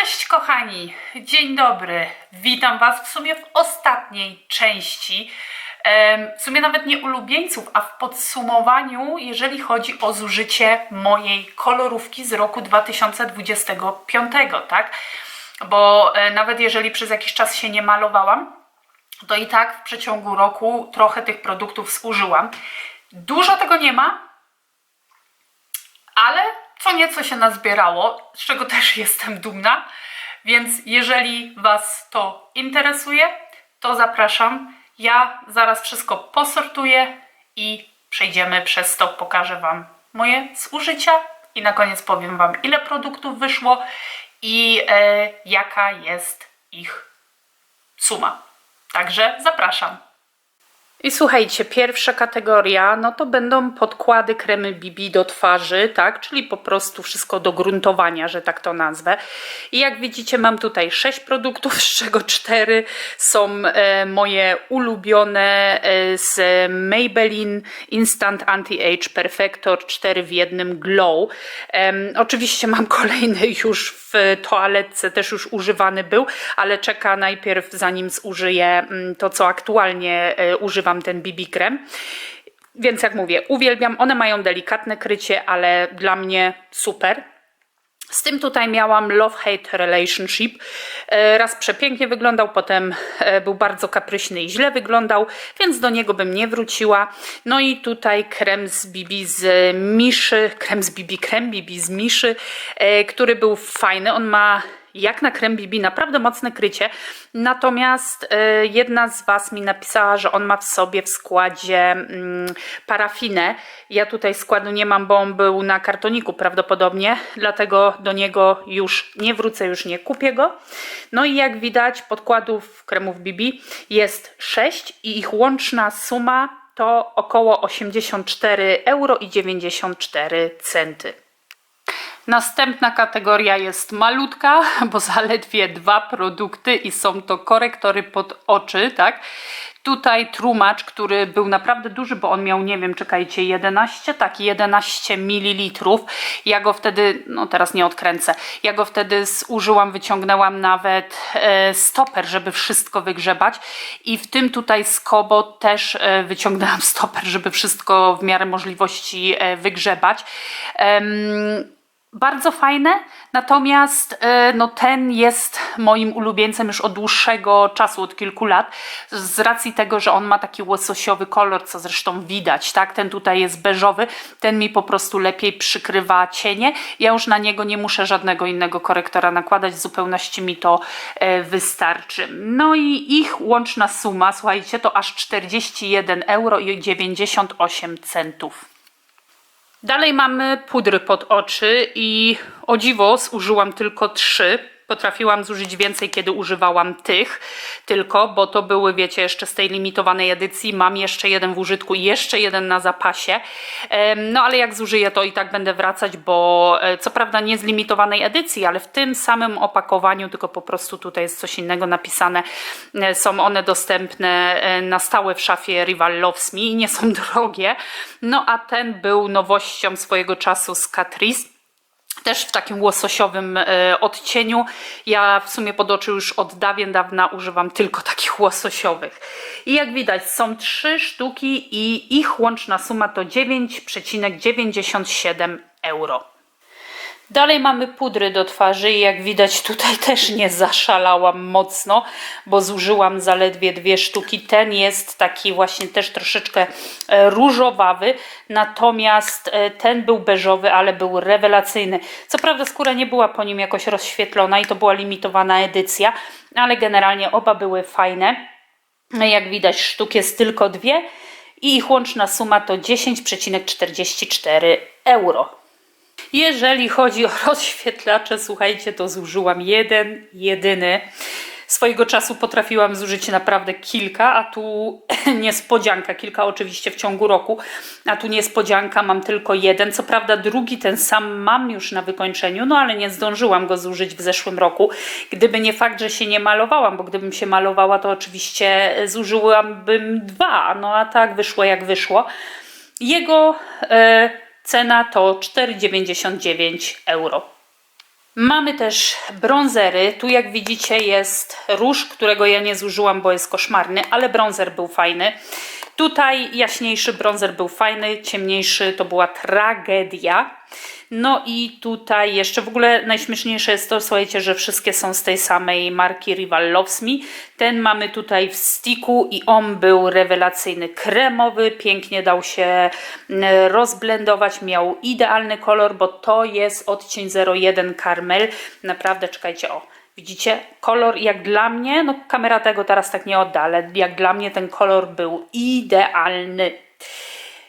Cześć kochani, dzień dobry. Witam Was w sumie w ostatniej części, w sumie nawet nie ulubieńców, a w podsumowaniu, jeżeli chodzi o zużycie mojej kolorówki z roku 2025, tak? Bo e, nawet jeżeli przez jakiś czas się nie malowałam, to i tak w przeciągu roku trochę tych produktów zużyłam. Dużo tego nie ma, ale co nieco się nazbierało, z czego też jestem dumna. Więc jeżeli Was to interesuje, to zapraszam. Ja zaraz wszystko posortuję i przejdziemy przez to. Pokażę Wam moje zużycia i na koniec powiem Wam, ile produktów wyszło i e, jaka jest ich suma. Także zapraszam. I słuchajcie, pierwsza kategoria, no to będą podkłady kremy BB do twarzy, tak, czyli po prostu wszystko do gruntowania, że tak to nazwę. I jak widzicie, mam tutaj 6 produktów, z czego 4 są e, moje ulubione e, z Maybelline Instant Anti-Age Perfector 4 w jednym Glow. Em, oczywiście mam kolejny już w toaletce, też już używany był, ale czeka najpierw, zanim zużyję mm, to, co aktualnie e, używam, ten BB krem. Więc jak mówię, uwielbiam. One mają delikatne krycie, ale dla mnie super. Z tym tutaj miałam love-hate relationship. E, Raz przepięknie wyglądał, potem e, był bardzo kapryśny i źle wyglądał, więc do niego bym nie wróciła. No i tutaj krem z BB z Miszy, krem z BB, krem BB z Miszy, e, który był fajny. On ma jak na krem BB naprawdę mocne krycie. Natomiast e, jedna z Was mi napisała, że on ma w sobie w składzie mm, parafinę. Ja tutaj składu nie mam, bo on był na kartoniku prawdopodobnie, dlatego do niego już nie wrócę, już nie kupię go. No i jak widać podkładów kremów BB jest 6 i ich łączna suma to około 84 euro i 94 centy. Następna kategoria jest malutka, bo zaledwie dwa produkty i są to korektory pod oczy, tak? Tutaj trumacz, który był naprawdę duży, bo on miał, nie wiem, czekajcie, 11, tak, 11 ml. Ja go wtedy, no teraz nie odkręcę, ja go wtedy zużyłam, wyciągnęłam nawet e, stoper, żeby wszystko wygrzebać i w tym tutaj skobo też e, wyciągnęłam stoper, żeby wszystko w miarę możliwości e, wygrzebać. Em, bardzo fajne, natomiast e, no, ten jest moim ulubieńcem już od dłuższego czasu, od kilku lat, z racji tego, że on ma taki łososiowy kolor, co zresztą widać, tak? Ten tutaj jest beżowy, ten mi po prostu lepiej przykrywa cienie. Ja już na niego nie muszę żadnego innego korektora nakładać, w zupełności mi to e, wystarczy. No i ich łączna suma, słuchajcie, to aż 41 euro i 98 centów. Dalej mamy pudry pod oczy i o dziwo zużyłam tylko trzy. Potrafiłam zużyć więcej, kiedy używałam tych tylko, bo to były, wiecie, jeszcze z tej limitowanej edycji. Mam jeszcze jeden w użytku i jeszcze jeden na zapasie. No ale jak zużyję, to i tak będę wracać, bo e, co prawda nie z limitowanej edycji, ale w tym samym opakowaniu, tylko po prostu tutaj jest coś innego napisane. E, Są one dostępne e, na stałe w szafie Rival Loves Me i nie są drogie. No a ten był nowością swojego czasu z Catrice też w takim łososiowym e, odcieniu. Ja w sumie pod oczy już od dawien dawna używam tylko takich łososiowych. I jak widać są trzy sztuki i ich łączna suma to 9,97 euro. Dalej mamy pudry do twarzy i jak widać tutaj też nie zaszalałam mocno, bo zużyłam zaledwie dwie sztuki. Ten jest taki właśnie też troszeczkę e, różowawy, natomiast e, ten był beżowy, ale był rewelacyjny. Co prawda skóra nie była po nim jakoś rozświetlona i to była limitowana edycja, ale generalnie oba były fajne. Jak widać sztuk jest tylko dwie i ich łączna suma to 10,44 euro. Jeżeli chodzi o rozświetlacze, słuchajcie, to zużyłam jeden, jedyny. Swojego czasu potrafiłam zużyć naprawdę kilka, a tu niespodzianka, kilka oczywiście w ciągu roku, a tu niespodzianka, mam tylko jeden. Co prawda drugi ten sam mam już na wykończeniu, no ale nie zdążyłam go zużyć w zeszłym roku. Gdyby nie fakt, że się nie malowałam, bo gdybym się malowała, to oczywiście zużyłabym dwa, no a tak wyszło jak wyszło. Jego... E, Cena to 4,99 euro. Mamy też bronzery. Tu jak widzicie jest róż, którego ja nie zużyłam, bo jest koszmarny, ale bronzer był fajny. Tutaj jaśniejszy bronzer był fajny, ciemniejszy to była tragedia. No i tutaj jeszcze w ogóle najśmieszniejsze jest to, słuchajcie, że wszystkie są z tej samej marki Rival Loves Me. Ten mamy tutaj w sticku i on był rewelacyjny, kremowy, pięknie dał się mm, rozblendować, miał idealny kolor, bo to jest odcień 01 Carmel. Naprawdę, czekajcie, o. Widzicie, kolor jak dla mnie, no kamera tego teraz tak nie odda, ale jak dla mnie ten kolor był idealny.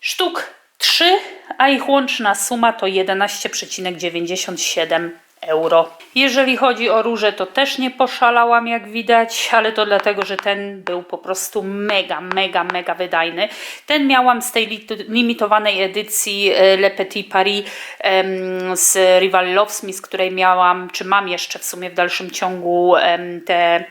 Sztuk 3, a ich łączna suma to 11,97 euro. Jeżeli chodzi o róże, to też nie poszalałam, jak widać, ale to dlatego, że ten był po prostu mega, mega, mega wydajny. Ten miałam z tej limitowanej edycji e, Le Petit Paris z Rival Loves Me, z której miałam, czy mam jeszcze w sumie w dalszym ciągu te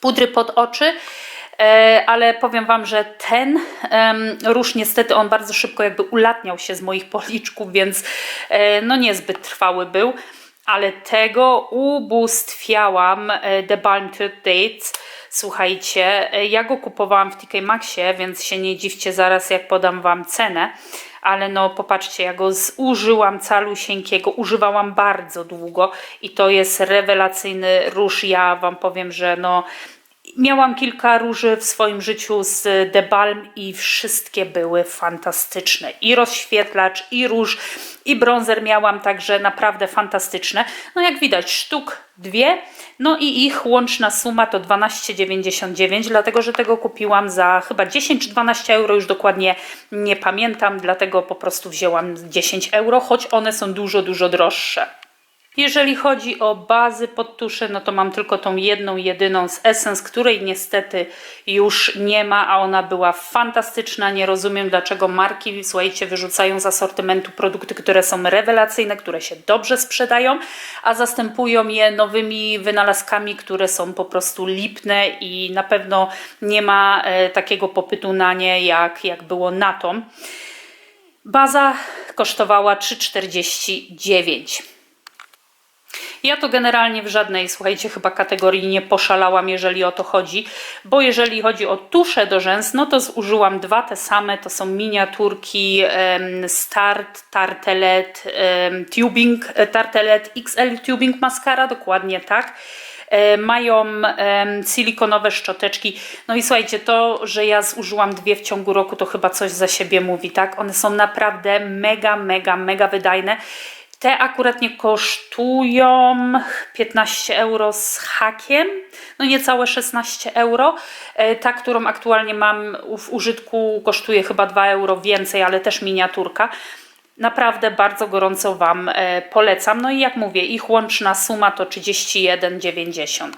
pudry pod oczy. E, ale powiem Wam, że ten róż niestety on bardzo szybko jakby ulatniał się z moich policzków, więc e, no niezbyt trwały był. Ale tego ubóstwiałam e, The Balm Tooth Dates. Słuchajcie, ja go kupowałam w TK Maxie, więc się nie dziwcie zaraz jak podam Wam cenę. Ale no popatrzcie, ja go zużyłam calusieńkiego, używałam bardzo długo i to jest rewelacyjny róż. Ja Wam powiem, że no Miałam kilka róży w swoim życiu z The Balm i wszystkie były fantastyczne. I rozświetlacz, i róż, i bronzer miałam, także naprawdę fantastyczne. No jak widać, sztuk dwie, no i ich łączna suma to 12,99, dlatego że tego kupiłam za chyba 10 czy 12 euro, już dokładnie nie pamiętam, dlatego po prostu wzięłam 10 euro, choć one są dużo, dużo droższe. Jeżeli chodzi o bazy pod tusze, no to mam tylko tą jedną, jedyną z Essence, której niestety już nie ma, a ona była fantastyczna. Nie rozumiem, dlaczego marki, słuchajcie, wyrzucają z asortymentu produkty, które są rewelacyjne, które się dobrze sprzedają, a zastępują je nowymi wynalazkami, które są po prostu lipne i na pewno nie ma e, takiego popytu na nie, jak, jak było na tą. Baza kosztowała 3,49. Ja to generalnie w żadnej, słuchajcie, chyba kategorii nie poszalałam, jeżeli o to chodzi, bo jeżeli chodzi o tusze do rzęs, no to zużyłam dwa te same, to są miniaturki Start Tartelet Tubing, e, Tartelet XL Tubing Mascara, dokładnie tak e, mają silikonowe szczoteczki. No i słuchajcie, to, że ja zużyłam dwie w ciągu roku, to chyba coś za siebie mówi, tak? One są naprawdę mega, mega, mega wydajne. Te akurat nie kosztują 15 euro z hakiem, no niecałe 16 euro. E, ta, którą aktualnie mam w użytku kosztuje chyba 2 euro więcej, ale też miniaturka. Naprawdę bardzo gorąco Wam e, polecam. No i jak mówię, ich łączna suma to 31,90.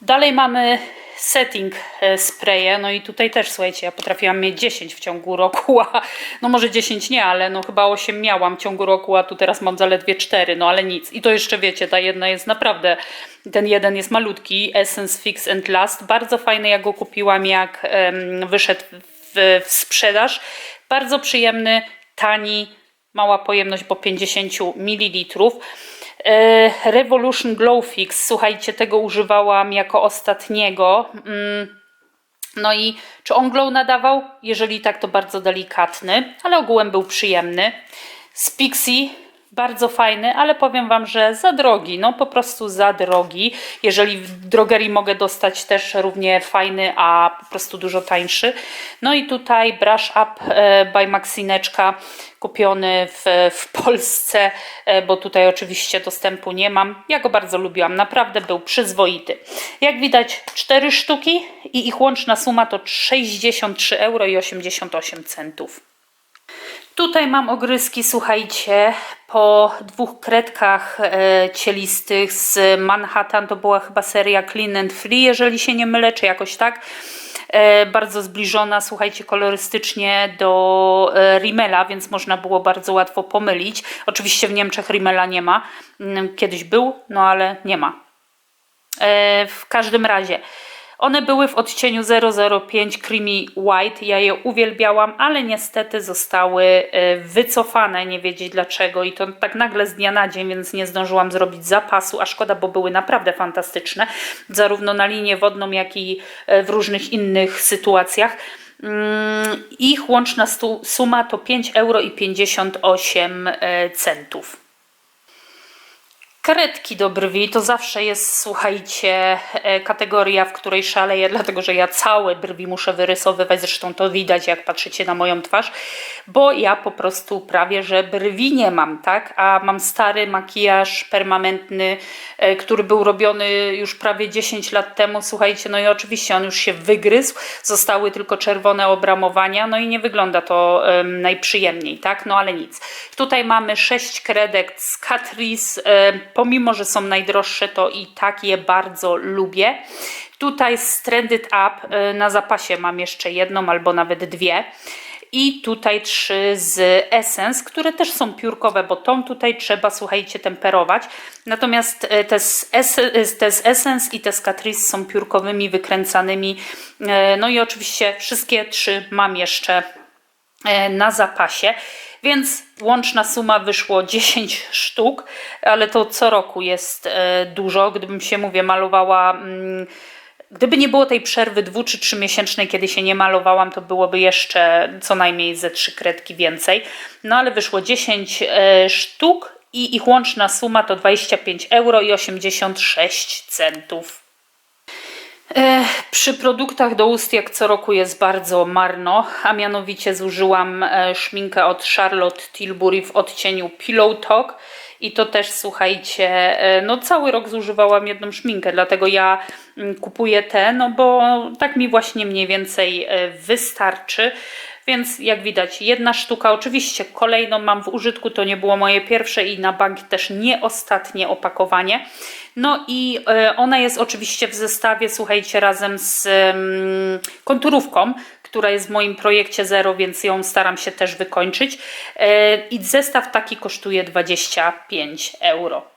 Dalej mamy setting e, spraye, no i tutaj też słuchajcie, ja potrafiłam mieć 10 w ciągu roku, a no może 10 nie, ale no chyba 8 miałam w ciągu roku, a tu teraz mam zaledwie 4, no ale nic. I to jeszcze wiecie, ta jedna jest naprawdę, ten jeden jest malutki, Essence Fix and Last, bardzo fajny, ja go kupiłam jak um, wyszedł w, w sprzedaż, bardzo przyjemny, tani, mała pojemność po 50 ml. E, Revolution Glow Fix, słuchajcie, tego używałam jako ostatniego. Mm, no i czy on glow nadawał? Jeżeli tak, to bardzo delikatny, ale ogółem był przyjemny. Z Pixie bardzo fajny, ale powiem Wam, że za drogi, no po prostu za drogi. Jeżeli w drogerii mogę dostać też równie fajny, a po prostu dużo tańszy. No i tutaj Brush Up e, by Maxineczka kupiony w, w Polsce, e, bo tutaj oczywiście dostępu nie mam. Ja go bardzo lubiłam, naprawdę był przyzwoity. Jak widać cztery sztuki i ich łączna suma to 63,88 euro. Tutaj mam ogryski, słuchajcie, po dwóch kredkach e, cielistych z Manhattan. To była chyba seria Clean and Free, jeżeli się nie mylę, czy jakoś tak. E, bardzo zbliżona, słuchajcie, kolorystycznie do e, Rimmela, więc można było bardzo łatwo pomylić. Oczywiście w Niemczech Rimmela nie ma. Mm, kiedyś był, no ale nie ma. W każdym razie One były w odcieniu 005 Creamy White. Ja je uwielbiałam, ale niestety zostały e, wycofane. Nie wiedzieć dlaczego. I to tak nagle z dnia na dzień, więc nie zdążyłam zrobić zapasu. A szkoda, bo były naprawdę fantastyczne. Zarówno na linię wodną, jak i e, w różnych innych sytuacjach. Mm, Ich łączna suma to 5,58 euro. Karetki do brwi to zawsze jest, słuchajcie, e, kategoria, w której szaleję, dlatego że ja całe brwi muszę wyrysowywać, zresztą to widać, jak patrzycie na moją twarz, bo ja po prostu prawie, że brwi nie mam, tak? A mam stary makijaż permanentny, e, który był robiony już prawie 10 lat temu, słuchajcie, no i oczywiście on już się wygryzł, zostały tylko czerwone obramowania, no i nie wygląda to em, najprzyjemniej, tak? No ale nic. Tutaj mamy 6 kredek z Catrice, pomimo, że są najdroższe, to i tak je bardzo lubię. Tutaj z Trended Up e, na zapasie mam jeszcze jedną albo nawet dwie. I tutaj trzy z Essence, które też są piórkowe, bo tą tutaj trzeba, słuchajcie, temperować. Natomiast e, te z, Ess- te z Essence i te z Catrice są piórkowymi, wykręcanymi. No i oczywiście wszystkie trzy mam jeszcze na zapasie. Więc łączna suma wyszło 10 sztuk, ale to co roku jest e, dużo. Gdybym się, mówię, malowała. Mm, Gdyby nie było tej przerwy dwu czy trzymiesięcznej, kiedy się nie malowałam, to byłoby jeszcze co najmniej ze trzy kredki więcej. No ale wyszło 10 e, sztuk i ich łączna suma to 25 euro i 86 centów. Przy produktach do ust jak co roku jest bardzo marno, a mianowicie zużyłam e, szminkę od Charlotte Tilbury w odcieniu Pillow Talk i to też słuchajcie, e, no cały rok zużywałam jedną szminkę, dlatego ja mm, kupuję tę, no bo tak mi właśnie mniej więcej e, wystarczy. Więc jak widać, jedna sztuka. Oczywiście kolejną mam w użytku, to nie było moje pierwsze i na bank też nie ostatnie opakowanie. No i e, ona jest oczywiście w zestawie, słuchajcie, razem z konturówką, która jest w moim projekcie Zero, więc ją staram się też wykończyć. E, I zestaw taki kosztuje 25 euro.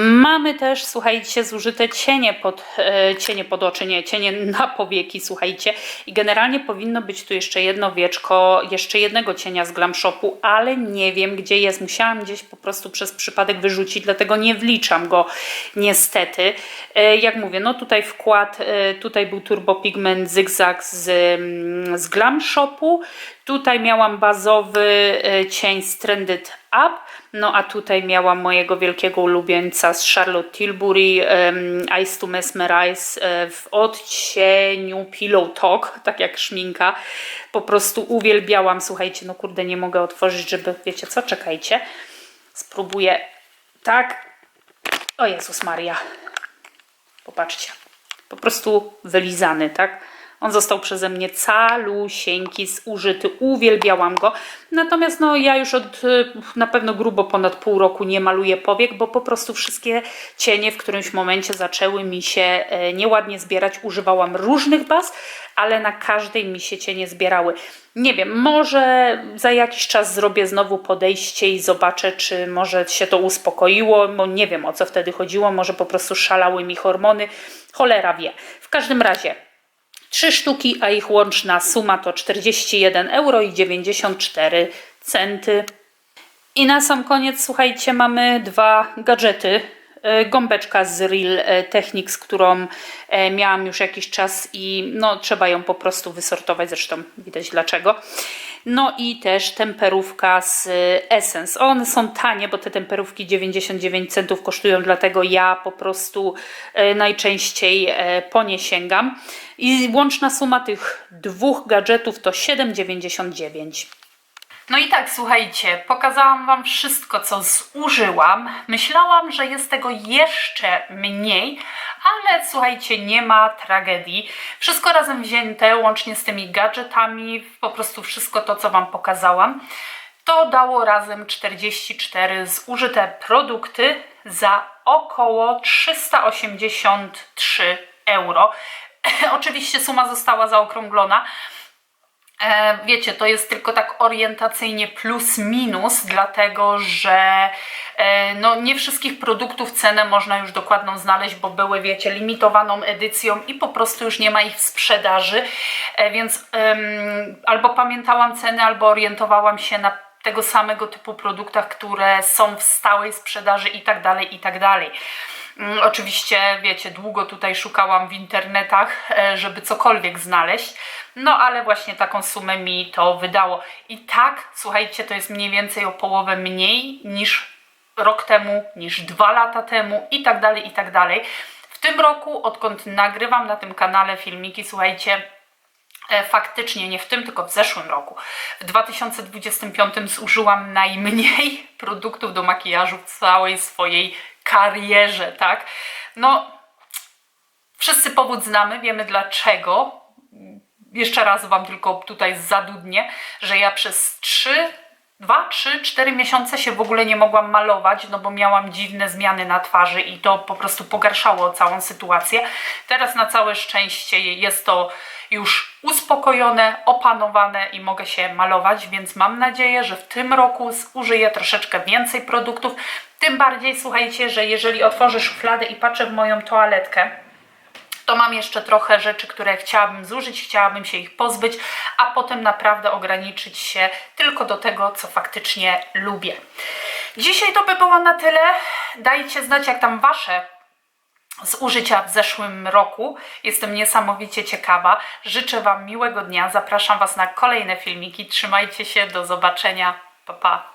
Mamy też, słuchajcie, zużyte cienie pod, e, cienie pod oczy, nie, cienie na powieki, słuchajcie. I generalnie powinno być tu jeszcze jedno wieczko, jeszcze jednego cienia z Glam Shopu, ale nie wiem gdzie jest. Musiałam gdzieś po prostu przez przypadek wyrzucić, dlatego nie wliczam go niestety. E, jak mówię, no tutaj wkład, e, tutaj był Turbo Pigment Zygzak z, mm, z Glam Shopu. Tutaj miałam bazowy e, cień z Trended Up, no a tutaj miałam mojego wielkiego ulubieńca z Charlotte Tilbury, um, Ice to Mesmerize e, w odcieniu Pillow Talk, tak jak szminka. Po prostu uwielbiałam, słuchajcie, no kurde, nie mogę otworzyć, żeby, wiecie co, czekajcie. Spróbuję tak. O Jezus Maria. Popatrzcie. Po prostu wylizany, tak? On został przeze mnie calusieńki, zużyty, uwielbiałam go. Natomiast no, ja już od y, na pewno grubo ponad pół roku nie maluję powiek, bo po prostu wszystkie cienie w którymś momencie zaczęły mi się e, nieładnie zbierać. Używałam różnych baz, ale na każdej mi się cienie zbierały. Nie wiem, może za jakiś czas zrobię znowu podejście i zobaczę, czy może się to uspokoiło, bo nie wiem o co wtedy chodziło, może po prostu szalały mi hormony. Cholera wie. W każdym razie Trzy sztuki, a ich łączna suma to 41 euro i 94 centy. I na sam koniec, słuchajcie, mamy dwa gadżety. E, Gąbeczka z Real e, Techniques, którą e, miałam już jakiś czas i no, trzeba ją po prostu wysortować, zresztą widać dlaczego. No i też temperówka z Essence. One są tanie, bo te temperówki 99 centów kosztują, dlatego ja po prostu najczęściej po nie sięgam. I łączna suma tych dwóch gadżetów to 7,99. No i tak, słuchajcie, pokazałam Wam wszystko, co zużyłam. Myślałam, że jest tego jeszcze mniej, ale słuchajcie, nie ma tragedii. Wszystko razem wzięte, łącznie z tymi gadżetami, po prostu wszystko to, co Wam pokazałam, to dało razem 44 zużyte produkty za około 383 euro. Oczywiście suma została zaokrąglona. E, Wiecie, to jest tylko tak orientacyjnie plus minus, dlatego że e, no, nie wszystkich produktów cenę można już dokładną znaleźć, bo były, wiecie, limitowaną edycją i po prostu już nie ma ich w sprzedaży, E, więc em, albo pamiętałam ceny, albo orientowałam się na tego samego typu produktach, które są w stałej sprzedaży i tak dalej, i tak dalej. Mm, Oczywiście, wiecie, długo tutaj szukałam w internetach, e, żeby cokolwiek znaleźć, no ale właśnie taką sumę mi to wydało. I tak, słuchajcie, to jest mniej więcej o połowę mniej niż rok temu, niż dwa lata temu i tak dalej, i tak dalej. W tym roku, odkąd nagrywam na tym kanale filmiki, słuchajcie, E, faktycznie nie w tym, tylko w zeszłym roku. W 2025 zużyłam najmniej produktów do makijażu w całej swojej karierze, tak? No, wszyscy powód znamy, wiemy dlaczego. Jeszcze raz Wam tylko tutaj zadudnię, że ja przez 3, 2, 3, 4 miesiące się w ogóle nie mogłam malować, no bo miałam dziwne zmiany na twarzy i to po prostu pogarszało całą sytuację. Teraz na całe szczęście jest to już uspokojone, opanowane i mogę się malować, więc mam nadzieję, że w tym roku użyję troszeczkę więcej produktów. Tym bardziej słuchajcie, że jeżeli otworzę szufladę i patrzę w moją toaletkę, to mam jeszcze trochę rzeczy, które chciałabym zużyć, chciałabym się ich pozbyć, a potem naprawdę ograniczyć się tylko do tego, co faktycznie lubię. Dzisiaj to by było na tyle. Dajcie znać, jak tam Wasze zużycia w zeszłym roku. Jestem niesamowicie ciekawa. Życzę Wam miłego dnia. Zapraszam Was na kolejne filmiki. Trzymajcie się. Do zobaczenia. Pa, pa.